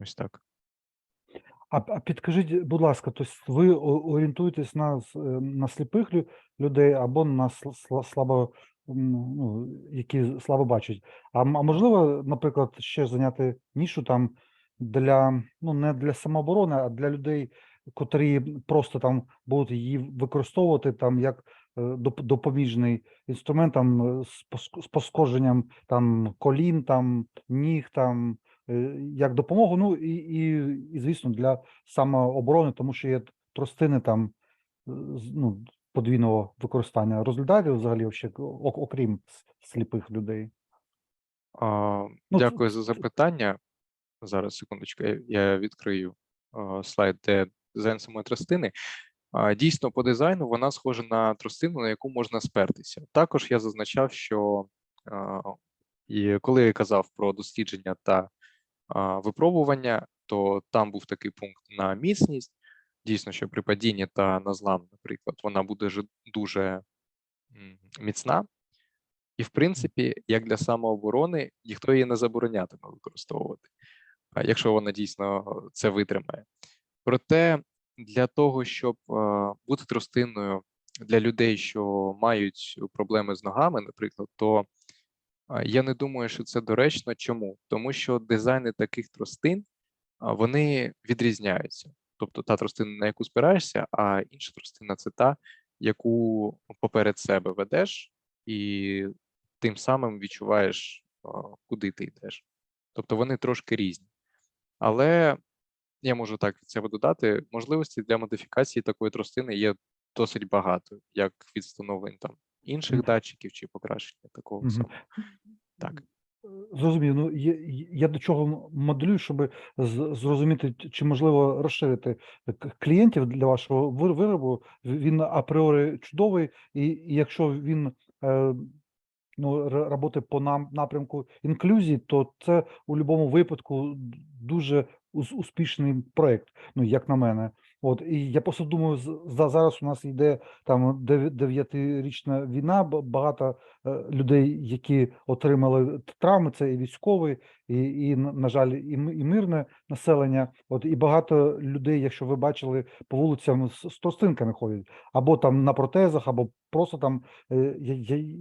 Ось так. А, а підкажіть, будь ласка, тобто ви орієнтуєтесь на, е, на сліпих людей або на сл- слабо, ну, які слабо бачать. А, можливо, наприклад, ще зайняти нішу там для, ну, не для самооборони, а для людей, котрі просто там будуть її використовувати там як е, допоміжний інструмент там е, з пос- там колін, там ніг, там як допомогу. Ну і, і, і звісно, для самооборони, тому що є тростини там е, ну, подвійного використання. Розглядаєте взагалі, о- окрім сліпих людей? А, Ну, це- Дякую за запитання. Зараз, секундочку, я, відкрию слайд, де дизайн самої тростини. Дійсно, по дизайну вона схожа на тростину, на яку можна спертися. Також я зазначав, що і коли я казав про дослідження та випробування, то там був такий пункт на міцність. Дійсно, що при падінні та на злам, наприклад, вона буде дуже міцна. І, в принципі, як для самооборони, ніхто її не заборонятиме використовувати, якщо вона дійсно це витримає. Проте для того, щоб бути тростиною для людей, що мають проблеми з ногами, наприклад, то я не думаю, що це доречно. Чому? Тому що дизайни таких тростин вони відрізняються. Тобто та тростина, на яку спираєшся, а інша тростина це та, яку поперед себе ведеш, і тим самим відчуваєш, куди ти йдеш. Тобто вони трошки різні. Але я можу так від себе додати, можливості для модифікації такої тростини є досить багато, як від встановлень там інших датчиків чи покращення такого Мгм. самого. Так. Зрозумів. Ну, я, я до чого моделюю, щоб зрозуміти, чи можливо розширити клієнтів для вашого вир- виробу. Він апріорі чудовий, і, і якщо він е, ну, роботи по нам напрямку інклюзії, то це у будь-якому випадку дуже успішний проект, ну як на мене. От і я просто думаю, за зараз у нас йде там дев'ятирічна війна, багато е, людей, які отримали травми, це і військові, і, і на жаль, і, і мирне населення. От і багато людей, якщо ви бачили, по вулицям з, тростинками ходять, або там на протезах, або просто там е,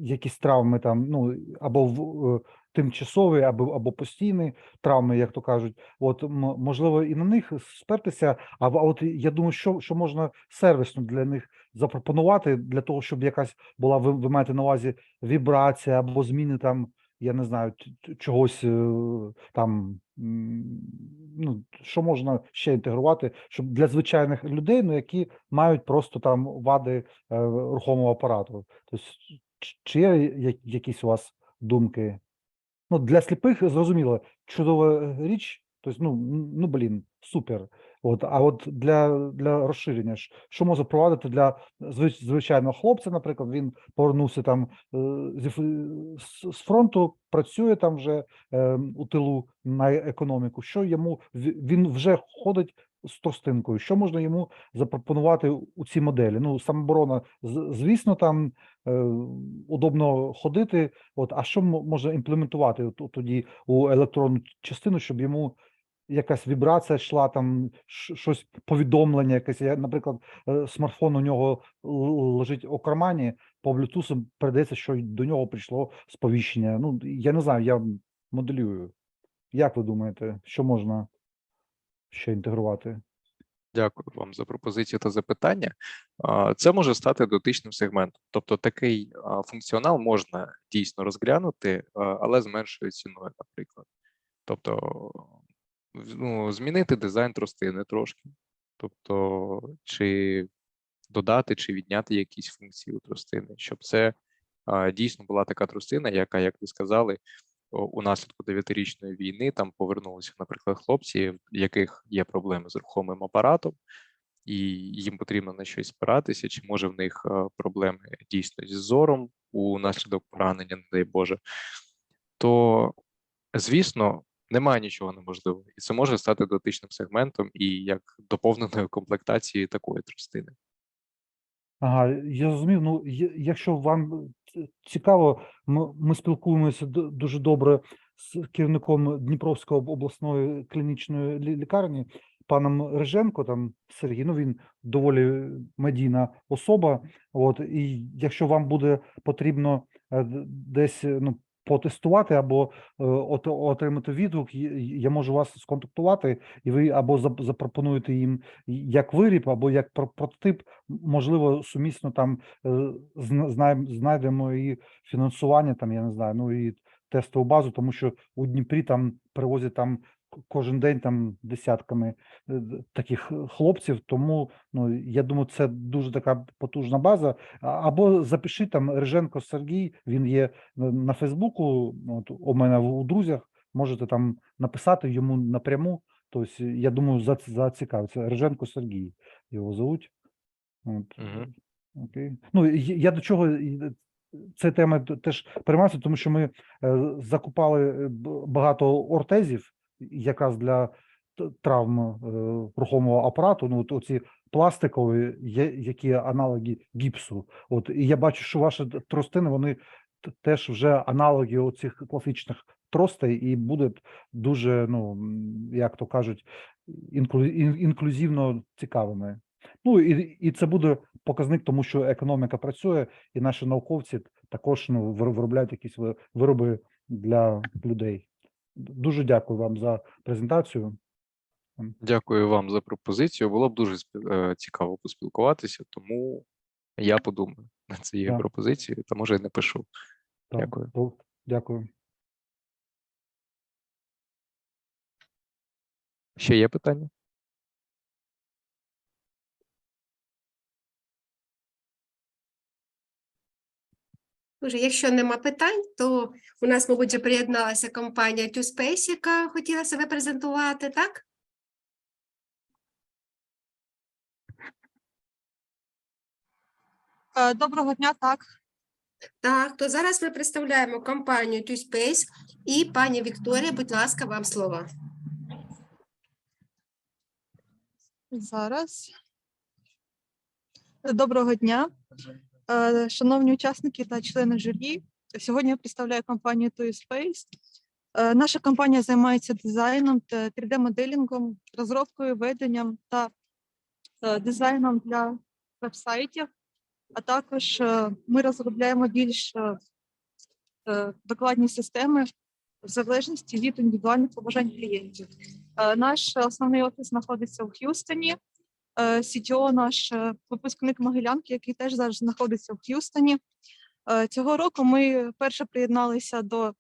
якісь травми, там ну або в е, тимчасові, або або постійні травми, як то кажуть. От можливо, і на них спертися. А от я думаю, що, що можна сервісно для них запропонувати для того, щоб якась була ви, ви маєте на увазі вібрація або зміни там, я не знаю, чогось е, там. Ну, що можна ще інтегрувати, щоб для звичайних людей, ну які мають просто там вади е, рухомого апарату. Тобто, чи є якісь у вас думки? Ну, для сліпих зрозуміло, чудова річ. Тобто, ну, ну блін, супер. От, а от для, для розширення, що може провадити для звичайного хлопця, наприклад, він повернувся там з, з фронту, працює там вже у тилу на економіку. Що йому він вже ходить з тростинкою? Що можна йому запропонувати у цій моделі? Ну, самооборона, з- звісно, там е, удобно ходити. От, а що можна імплементувати от- тоді у електронну частину, щоб йому якась вібрація йшла, там щось повідомлення, якесь. Наприклад, е, смартфон у нього лежить у кармані, по Bluetooth передається, що до нього прийшло сповіщення. Ну, я не знаю, я моделюю. Як ви думаєте, що можна ще інтегрувати? Дякую вам за пропозицію та запитання. Це може стати дотичним сегментом. Тобто такий функціонал можна дійсно розглянути, але з меншою ціною, наприклад. Тобто ну, змінити дизайн тростини трошки. Тобто, чи додати, чи відняти якісь функції у тростини, щоб це дійсно була така тростина, яка, як ви сказали, у наслідку дев'ятирічної війни там повернулися, наприклад, хлопці, в яких є проблеми з рухомим апаратом, і їм потрібно на щось спиратися, чи може в них е, проблеми дійсно зі зором у наслідок поранення, не дай Боже, то звісно. Немає нічого неможливого, і це може стати дотичним сегментом і як доповненою комплектацією такої тростини. Ага, я зрозумів. Ну, якщо вам цікаво, ми, ми спілкуємося дуже добре з керівником Дніпровської обласної клінічної лікарні, паном Риженко, там Сергій, ну він доволі медійна особа. От, і якщо вам буде потрібно е, десь ну, потестувати або е, от, отримати відгук, я можу вас сконтактувати, і ви або зап- запропонуєте їм як виріб, або як про- прототип, можливо, сумісно там е, знайдемо і фінансування, там я не знаю, ну і тестову базу, тому що у Дніпрі там привозять там кожен день там десятками е, таких е, хлопців. Тому ну я думаю, це дуже така потужна база. Або запишіть там Риженко Сергій, він є на- Фейсбуку. От у мене в- у друзях. Можете там написати йому напряму. Тобто, я думаю, зац- зацікавиться. Риженко Сергій його зовуть. От. Мгм. Окей. Ну, я до чого е, це тема теж переймаюся, тому що ми е, закупали е, багато ортезів якраз для травм е, рухомого апарату. Ну, от оці пластикові, які аналоги гіпсу. От і я бачу, що ваші тростини вони теж вже аналоги оцих класичних тростей, і будуть дуже, ну як то кажуть, інклю, інклюзивно цікавими. Ну і, і це буде показник, тому що економіка працює, і наші науковці також ну, виробляють якісь вироби для людей. Дуже дякую вам за презентацію. Дякую вам за пропозицію. Було б дуже е, цікаво поспілкуватися, тому я подумаю над цією Так. пропозицією, та може й напишу. Так, Дякую. Дякую. Ще є питання? Дуже, якщо нема питань, то у нас, мабуть, вже приєдналася компанія TwoSpace, яка хотіла себе презентувати, так? Е, Доброго дня, так. Так, то зараз ми представляємо компанію TwoSpace і пані Вікторія, будь ласка, вам слово. Зараз. Доброго дня, шановні учасники та члени журі. Сьогодні я представляю компанію ToySpace. Е, Наша компанія займається дизайном та 3D-моделінгом, розробкою, веденням та е, дизайном для веб-сайтів, а також е, ми розробляємо більш е, е, докладні системи в залежності від індивідуальних побажань клієнтів. Е, Наш основний офіс знаходиться у Х'юстоні. Е, CTO наш е, випускник Могилянки, який теж зараз знаходиться в Х'юстоні. Е, Цього року ми вперше приєдналися до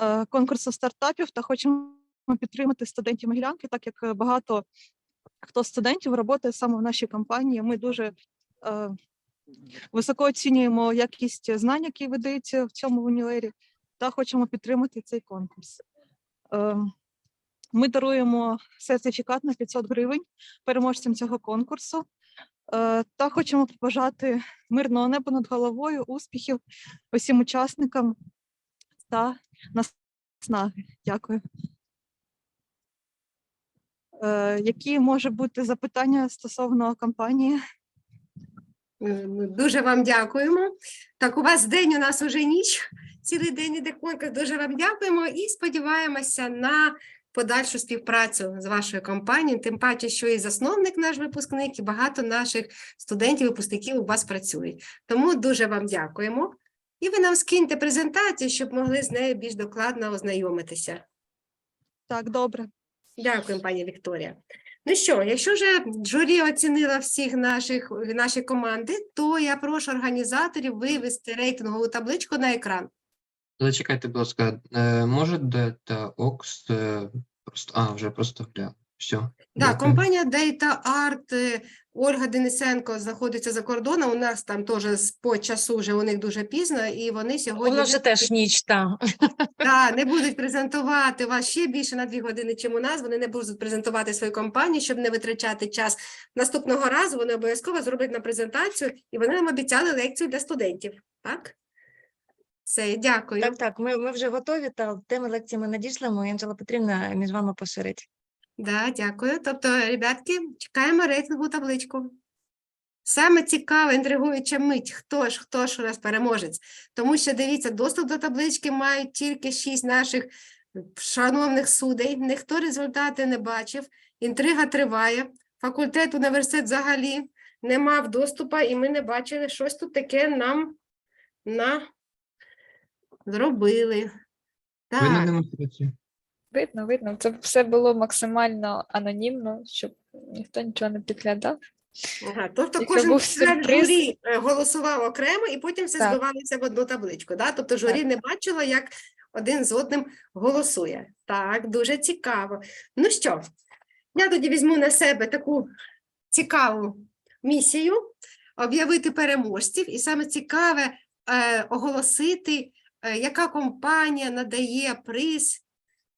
е, конкурсу стартапів та хочемо підтримати студентів Могилянки, так як е, багато хто студентів працює саме в нашій компанії. Ми дуже е, високо оцінюємо якість знань, які видаються в цьому універі, та хочемо підтримати цей конкурс. Ми даруємо сертифікат на 500 гривень переможцям цього конкурсу. Е, Та хочемо побажати мирного неба над головою, успіхів усім учасникам та наснаги. Дякую. Е, Які може бути запитання стосовно кампанії? Е, дуже вам дякуємо. Так, у вас день, у нас уже ніч. Цілий день іде конкурс. Дуже вам дякуємо і сподіваємося на подальшу співпрацю з вашою компанією. Тим паче, що і засновник наш випускник, і багато наших студентів, випускників у вас працюють. Тому дуже вам дякуємо. І ви нам скиньте презентацію, щоб могли з нею більш докладно ознайомитися. Так, добре. Дякуємо, пані Вікторія. Ну що, якщо вже журі оцінила всіх наших наші команди, то я прошу організаторів вивести рейтингову табличку на екран. Зачекайте, будь ласка, е, може Data Ox е, просто. А, вже просто гля. Все. Да, дякую. компанія Data Art, е, Ольга Денисенко знаходиться за кордоном. У нас там теж з- по часу вже у них дуже пізно, і вони сьогодні нас вже теж ніч, так. Да, не будуть презентувати вас ще більше на дві години, чим у нас. Вони не будуть презентувати свою компанію, щоб не витрачати час. Наступного разу вони обов'язково зроблять на презентацію, і вони нам обіцяли лекцію для студентів. Так? Все, дякую. Так, так, ми, ми вже готові, та теми лекції ми надішлемо, і Анжела Петрівна між вами поширить. Да, дякую. Тобто, ребятки, чекаємо рейтингову табличку. Саме цікава, інтригуюча мить, хто ж, хто ж у нас переможець. Тому що дивіться, доступ до таблички мають тільки шість наших шановних судей. Ніхто результати не бачив. Інтрига триває. Факультет, університет взагалі не мав доступу, і ми не бачили, щось тут таке нам на... зробили. Ви на Так, демонстрацію. Видно, видно. Це все було максимально анонімно, щоб ніхто нічого не підглядав. ага. тобто Якщо кожен був член сюрприз. журі е, голосував окремо, і потім все Так. збивалося в одну табличку. Да? Тобто журі не бачило, як один з одним голосує. Так, дуже цікаво. Ну що, я тоді візьму на себе таку цікаву місію об'явити переможців, і саме цікаве е, оголосити, яка компанія надає приз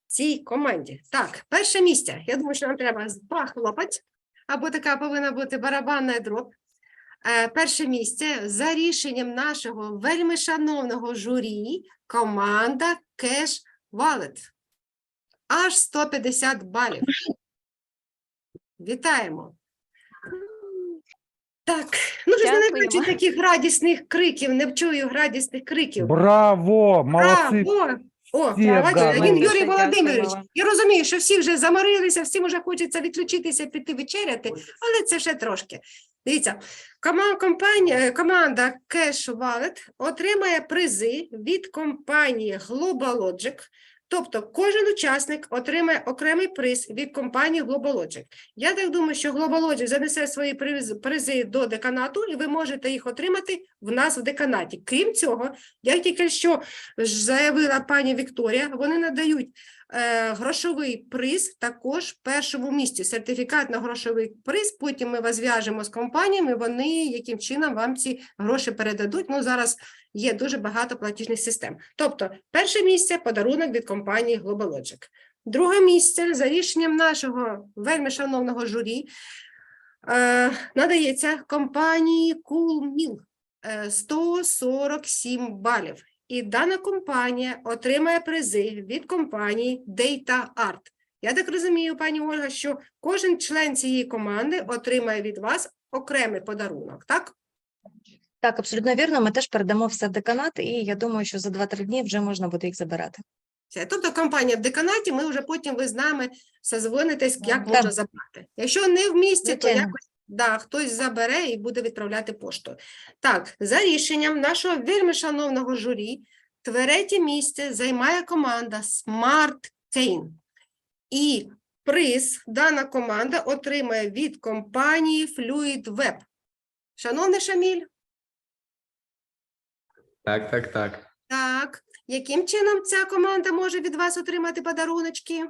цій команді. Так, перше місце. Я думаю, що нам треба похлопати, або така повинна бути барабанна дроб. Е, перше місце за рішенням нашого вельми шановного журі команда Cash Wallet. Аж 150 балів. Вітаємо. Так, ну ж не Дякуємо. бачу таких радісних криків, не чую радісних криків. Браво! Молодці! Браво! О, Всі бачите, він Юрій Володимирович. Я розумію, що всі вже заморилися, всім вже хочеться відключитися, піти вечеряти, але це ще трошки. Дивіться, кома- компанія, е, команда Cash Wallet отримає призи від компанії GlobalLogic. Тобто кожен учасник отримає окремий приз від компанії GlobalLogic. Я так думаю, що GlobalLogic занесе свої приз- призи до деканату, і ви можете їх отримати в нас в деканаті. Крім цього, я тільки що заявила пані Вікторія, вони надають е, грошовий приз також першому місці. Сертифікат на грошовий приз. Потім ми вас зв'яжемо з компаніями. Вони яким чином вам ці гроші передадуть. Ну зараз є дуже багато платіжних систем. Тобто, перше місце подарунок від компанії GlobalLogic. Друге місце за рішенням нашого вельми шановного журі е, надається компанії CoolMill. е, 147 балів. І дана компанія отримає призи від компанії Data Art. Я так розумію, пані Ольга, що кожен член цієї команди отримає від вас окремий подарунок, так? Так, абсолютно вірно. Ми теж передамо все в деканат, і я думаю, що за 2-3 дні вже можна буде їх забирати. Все. Тобто компанія в деканаті, ми вже потім ви з нами созвонитесь, як Так. можна забрати. Якщо не в місті, то Звичайно. якось да, хтось забере і буде відправляти поштою. Так, за рішенням нашого вельми шановного журі, третє місце займає команда Smart Cane. І приз дана команда отримає від компанії Fluid Web. Шановний Шаміль, Так, так, так. так, яким чином ця команда може від вас отримати подаруночки?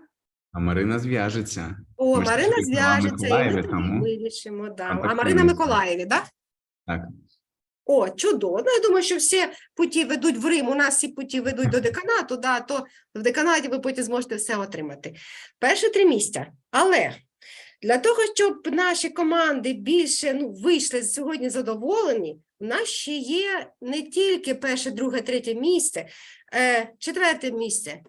А Марина зв'яжеться. О, Ми ж Марина зв'яжеться, і ми Миколаєві, тоді тому вирішимо. Да. А. Марина Миколаєві, так? Так. О, чудово. Ну, я думаю, що всі путі ведуть в Рим, у нас всі путі ведуть до деканату, да, то в деканаті ви потім зможете все отримати. Перші три місця. Але для того, щоб наші команди більше ну, вийшли сьогодні задоволені, у нас ще є не тільки перше, друге, третє місце, е, четверте місце.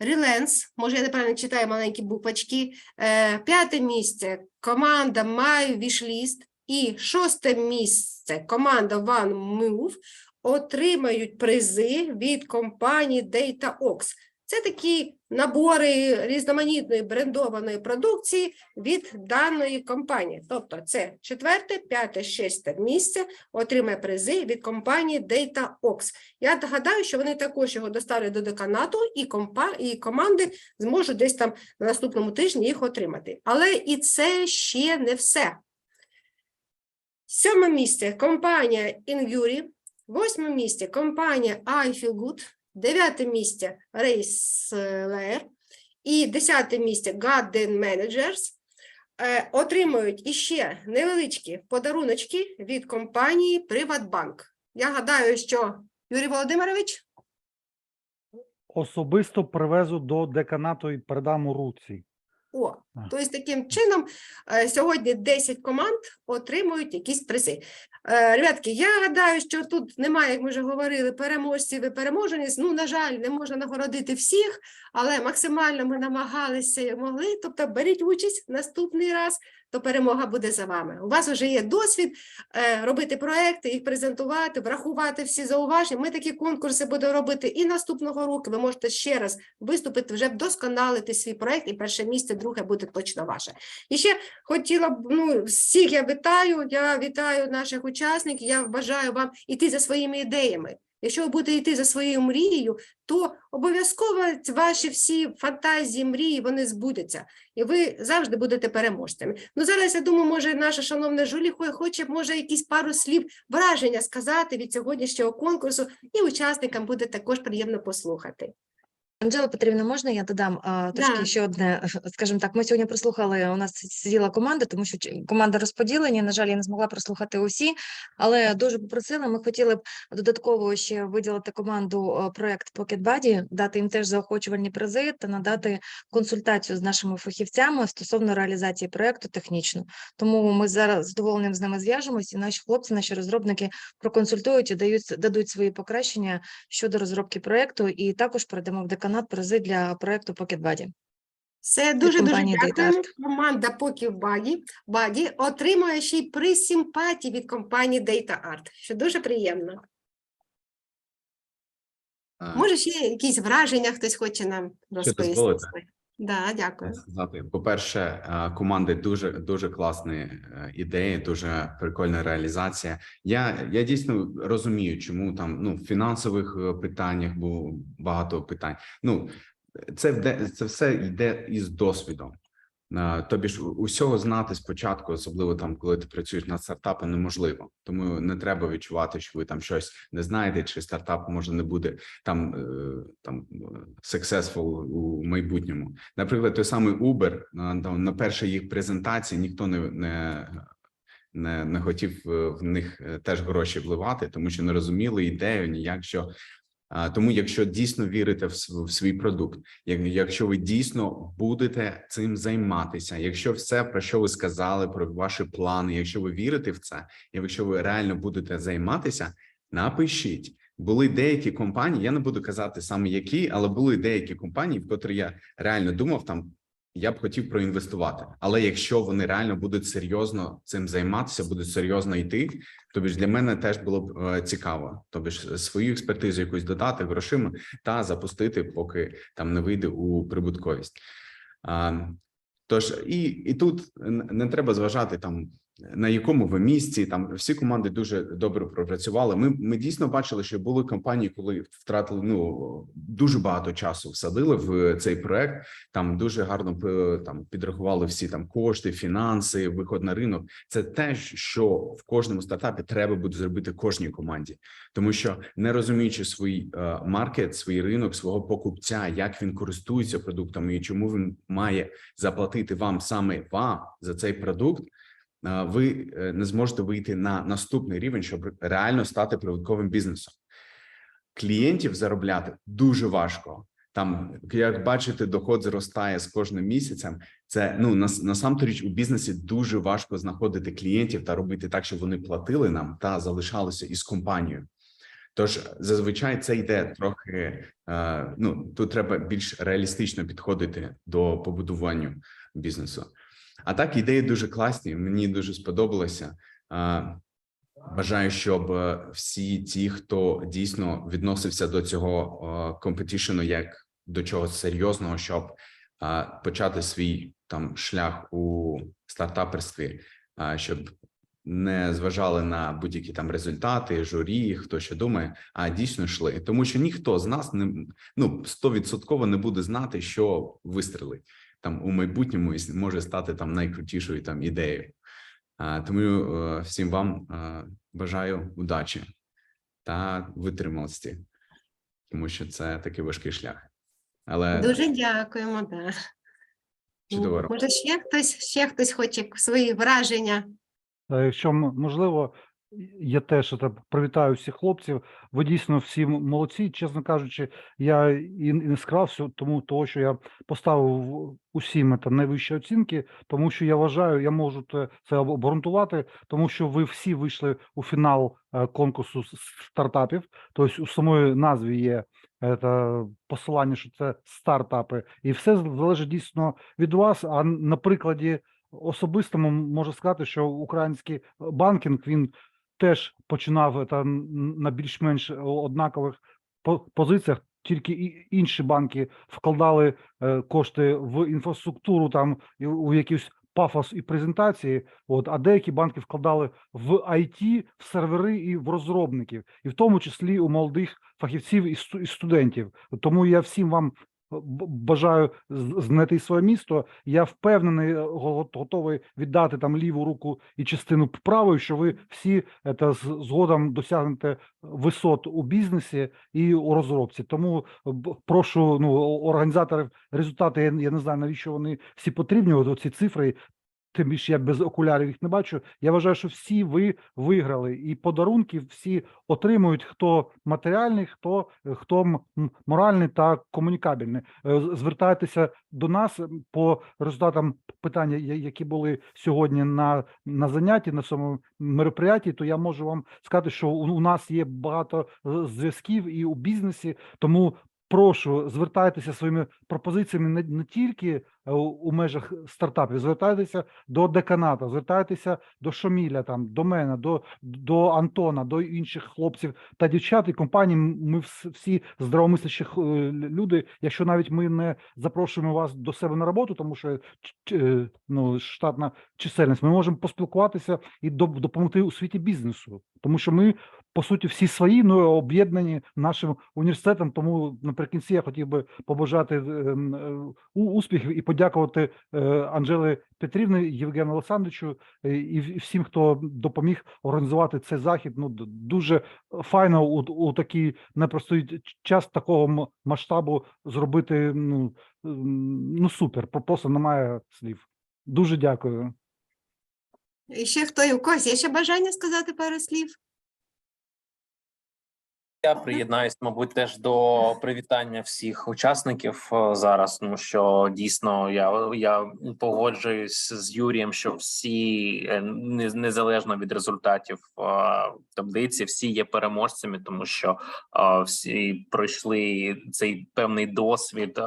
Реленс, може, я неправильно читаю маленькі буквочки. Е, п'яте місце команда My Wishlist і шосте місце команда One Move отримають призи від компанії DataOx. Це такі набори різноманітної брендованої продукції від даної компанії. Тобто це четверте, п'яте, шесте місце отримає призи від компанії DataOx. Я нагадаю, що вони також його доставлять до деканату, і, компа... і команди зможуть десь там на наступному тижні їх отримати. Але і це ще не все. Сьоме місце компанія Inguri, восьме місце компанія I Feel Good, дев'яте місце Race і десяте місце Garden Managers е, отримують іще невеличкі подаруночки від компанії Приватбанк. Я гадаю, що Юрій Володимирович, Особисто привезу до деканату і передам у руці. о. Тобто, таким чином, е, сьогодні 10 команд отримують якісь призи. Е, Ребятки, я гадаю, що тут немає, як ми вже говорили, переможців і переможеність. Ну, на жаль, не можна нагородити всіх, але максимально ми намагалися і могли. Тобто, беріть участь наступний раз, то перемога буде за вами. У вас вже є досвід е, робити проекти, їх презентувати, врахувати всі зауваження. Ми такі конкурси будемо робити і наступного року. Ви можете ще раз виступити, вже вдосконалити свій проект, і перше місце, друге буде точно ваше. І ще хотіла б ну, всіх я вітаю. Я вітаю наших учасників. Я бажаю вам іти за своїми ідеями. Якщо ви будете йти за своєю мрією, то обов'язково ваші всі фантазії, мрії вони збудуться, і ви завжди будете переможцями. Ну зараз я думаю, може наша шановна Жулі хоче може якісь пару слів враження сказати від сьогоднішнього конкурсу, і учасникам буде також приємно послухати. Анжела Петрівна, можна я додам а, трошки Да. ще одне, скажімо так, ми сьогодні прослухали, у нас сиділа команда, тому що команда розподілені, на жаль, я не змогла прослухати усі, але дуже попросила, ми хотіли б додатково ще виділити команду проект Pocket Buddy, дати їм теж заохочувальні призи та надати консультацію з нашими фахівцями стосовно реалізації проекту технічно. Тому ми зараз з задоволенням з ними зв'яжемось, і наші хлопці, наші розробники проконсультують і дають, дадуть свої покращення щодо розробки проекту, і також передамо в деканат призи для проекту Pocket Buddy. Це дуже дуже дякуємо. Команда Pocket Buddy, Багі отримує ще й приз симпатії від компанії Data Art, що дуже приємно. А, Може, ще якісь враження хтось хоче нам розповісти. Да, дякую. сказати. По-перше, е, команди дуже дуже класні е, ідеї, дуже прикольна реалізація. Я, я дійсно розумію, чому там ну в фінансових е, питаннях було багато питань. Ну це це все йде із досвідом. Е, Тобі ж усього знати спочатку, особливо там, коли ти працюєш над стартапом, неможливо. Тому не треба відчувати, що ви там щось не знаєте, чи стартап може не буде там, е, там е, successful у майбутньому. Наприклад, той самий Uber на, там, на першій їх презентації ніхто не, не, не, не хотів в них теж гроші вливати, тому що не розуміли ідею ніяк що. Тому, якщо дійсно вірите в свій продукт, якщо ви дійсно будете цим займатися, якщо все про що ви сказали, про ваші плани, якщо ви вірите в це, якщо ви реально будете займатися, напишіть. Були деякі компанії, я не буду казати саме які, але були деякі компанії, в котрі я реально думав, там я б хотів проінвестувати. Але якщо вони реально будуть серйозно цим займатися, будуть серйозно йти, тобі ж для мене теж було б е, цікаво. Тобі ж свою експертизу якусь додати грошима та запустити, поки там не вийде у прибутковість. А, тож і, і тут не треба зважати там. На якому ви місці там всі команди дуже добре пропрацювали. Ми ми дійсно бачили, що були компанії, коли втратили ну дуже багато часу всадили в цей проект. Там дуже гарно там підрахували всі там кошти, фінанси, виход на ринок. Це те, що в кожному стартапі треба буде зробити кожній команді, тому що не розуміючи свій е, маркет, свій ринок, свого покупця, як він користується продуктами і чому він має заплатити вам саме вам за цей продукт. Е, Ви е, не зможете вийти на наступний рівень, щоб реально стати прибутковим бізнесом. Клієнтів заробляти дуже важко. Там, як бачите, доход зростає з кожним місяцем. Це ну нас насамторіч у бізнесі дуже важко знаходити клієнтів та робити так, щоб вони платили нам та залишалися із компанією. Тож зазвичай це йде трохи. Е, ну тут треба більш реалістично підходити до побудування бізнесу. А так ідеї дуже класні. Мені дуже сподобалося. Бажаю, щоб е, всі ті, хто дійсно відносився до цього компетішену як до чогось серйозного, щоб почати свій там шлях у стартаперстві, щоб не зважали на будь-які там результати, журі, хто що думає, а дійсно йшли. Тому що ніхто з нас не ну стовідсотково не буде знати, що вистрелить там у майбутньому і може стати там найкрутішою там ідеєю. А, Тому е, всім вам е, бажаю удачі та витрималості, тому що це такий важкий шлях. Але Дуже дякуємо. Да. чудово. Може, ще хтось, ще хтось хоче свої враження. Е, Якщо можливо, Я теж це, привітаю всіх хлопців. Ви дійсно всі молодці. Чесно кажучи, я і, не скрався, тому того, що я поставив усім це найвищі оцінки, тому що я вважаю, я можу це обґрунтувати, тому що ви всі вийшли у фінал е, конкурсу стартапів. Тобто у самої назві є це посилання, що це стартапи, і все залежить дійсно від вас. А на прикладі особистому можу сказати, що український банкінг він теж починав це н- на більш-менш однакових по- позиціях. Тільки і- інші банки вкладали е, кошти в інфраструктуру, там у якийсь пафос і презентації. От а деякі банки вкладали в IT, в сервери і в розробників, і в тому числі у молодих фахівців і студентів. Тому я всім вам бажаю з- знайти своє місто. Я впевнений, е, готовий віддати там ліву руку і частину правою, що ви всі це згодом досягнете висот у бізнесі і у розробці. Тому прошу ну організаторів результати. Я, не знаю навіщо вони всі потрібні. Оці ці цифри. Тим більше я без окулярів їх не бачу. Я вважаю, що всі ви виграли, і подарунки всі отримують хто матеріальний, хто хто моральний та комунікабельний. Е, Звертайтеся до нас по результатам питання, які були сьогодні на, на занятті на цьому мероприятті, то я можу вам сказати, що у, у нас є багато е, зв'язків і у бізнесі, тому. Прошу звертайтеся своїми пропозиціями не, тільки е, у, межах стартапів, звертайтеся до деканата, звертайтеся до Шоміля, там до мене, до, до Антона, до інших хлопців та дівчат і компаній. Ми всі здравомислящі е, люди. Якщо навіть ми не запрошуємо вас до себе на роботу, тому що е, ну штатна чисельність, ми можемо поспілкуватися і доп- допомогти у світі бізнесу, тому що ми по суті всі свої, ну об'єднані нашим університетом. Тому наприкінці я хотів би побажати е, у- успіхів і подякувати е, Анжели Петрівні, Євгену Олександровичу е, і всім, хто допоміг організувати цей захід. Ну дуже файно у, у такий непростий час такого масштабу зробити. Ну, ну супер, просто немає слів. Дуже дякую. І ще хто і у когось є ще бажання сказати пару слів? Я приєднаюсь, мабуть, теж до привітання всіх учасників е, зараз. тому що дійсно я, я погоджуюсь з Юрієм, що всі е, незалежно від результатів е, таблиці, всі є переможцями, тому що всі пройшли цей певний досвід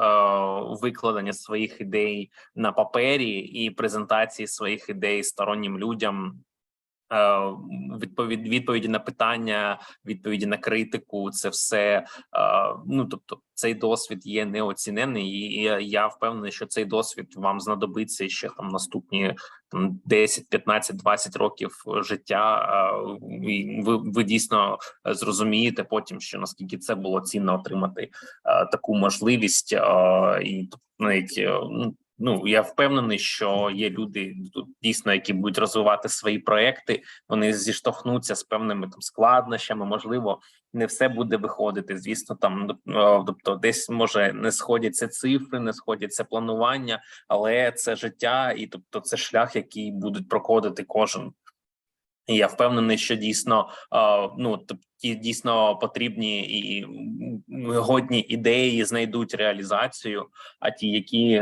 викладення своїх ідей на папері і презентації своїх ідей стороннім людям. Е, Відповідь відповіді на питання, відповіді на критику, це все. е, Ну тобто, цей досвід є неоцінений, і я, впевнений, що цей досвід вам знадобиться ще там наступні там 10, 15, 20 років життя. е, І ви, ви дійсно зрозумієте потім, що наскільки це було цінно отримати таку можливість, і навіть е, ну, Ну я впевнений, що є люди дійсно, які будуть розвивати свої проекти. Вони зіштовхнуться з певними там складнощами. Можливо, не все буде виходити. Звісно, там е, тобто, десь може не сходяться цифри, не сходяться планування, але це життя, і тобто це шлях, який будуть проходити кожен. Я впевнений, що дійсно ну ті дійсно потрібні і годні ідеї знайдуть реалізацію. А ті, які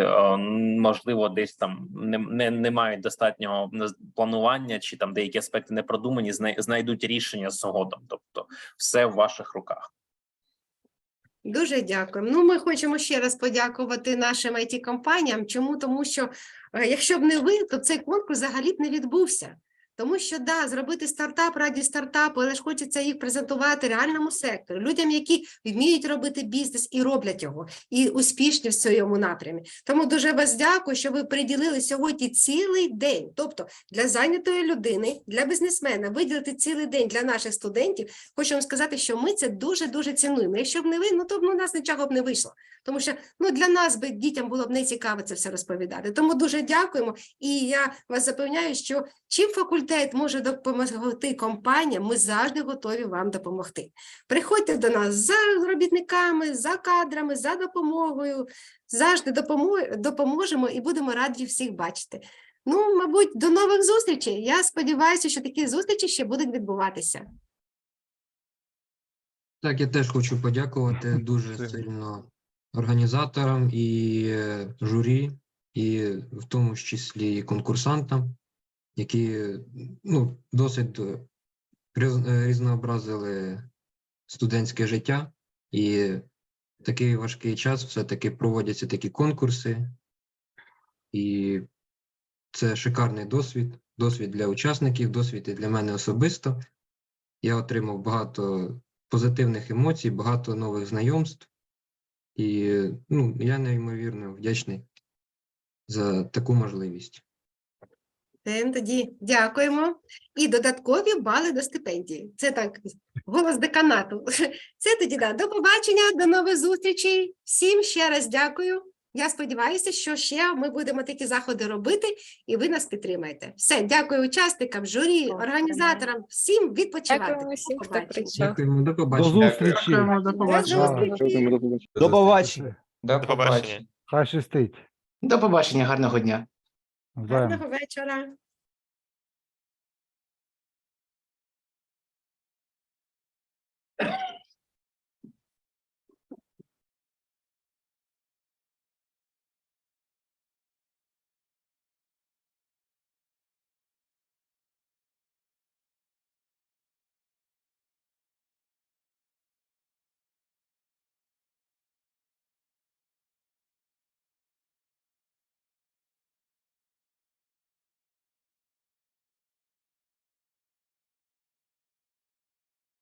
можливо десь там не, не, не мають достатнього планування, чи там деякі аспекти не продумані, знай- знайдуть рішення згодом. Тобто, все в ваших руках. Дуже дякуємо. Ну, ми хочемо ще раз подякувати нашим it компаніям Чому? Тому що е, якщо б не ви, то цей конкурс взагалі б не відбувся. Тому що да, зробити стартап раді стартапу, але ж хочеться їх презентувати реальному сектору, людям, які вміють робити бізнес і роблять його, і успішні в своєму напрямі. Тому дуже вас дякую, що ви приділили сьогодні цілий день. Тобто для зайнятої людини, для бізнесмена виділити цілий день для наших студентів. Хочу вам сказати, що ми це дуже дуже цінуємо. Якщо б не ви, ну то б у нас нічого б не вийшло. Тому що ну для нас би дітям було б не цікаво це все розповідати. Тому дуже дякуємо. І я вас запевняю, що чим факультет може допомогти компаніям, ми завжди готові вам допомогти. Приходьте до нас за робітниками, за кадрами, за допомогою. Завжди допоможемо і будемо раді всіх бачити. Ну, мабуть, до нових зустрічей. Я сподіваюся, що такі зустрічі ще будуть відбуватися. Так, я теж хочу подякувати дуже сильно організаторам і е, журі, і в тому числі і конкурсантам, які ну, досить е, е, різнообразили студентське життя. І в такий важкий час все-таки проводяться такі конкурси. І це шикарний досвід, досвід для учасників, досвід і для мене особисто. Я отримав багато позитивних емоцій, багато нових знайомств. І ну, я неймовірно вдячний за таку можливість. Тим тоді дякуємо. І додаткові бали до стипендії. Це так, голос деканату. Це тоді да. До побачення, до нових зустрічей. Всім ще раз дякую. Я сподіваюся, що ще ми будемо такі заходи робити, і ви нас підтримаєте. Все, дякую учасникам, журі, організаторам, всім відпочивати. Дякуємо всім, хто прийшов. Дякуємо, до До зустрічі. Дякуємо, до побачення. До побачення. До побачення. побачення. Хай щастить. До побачення, гарного дня. רק נחווה את שלה.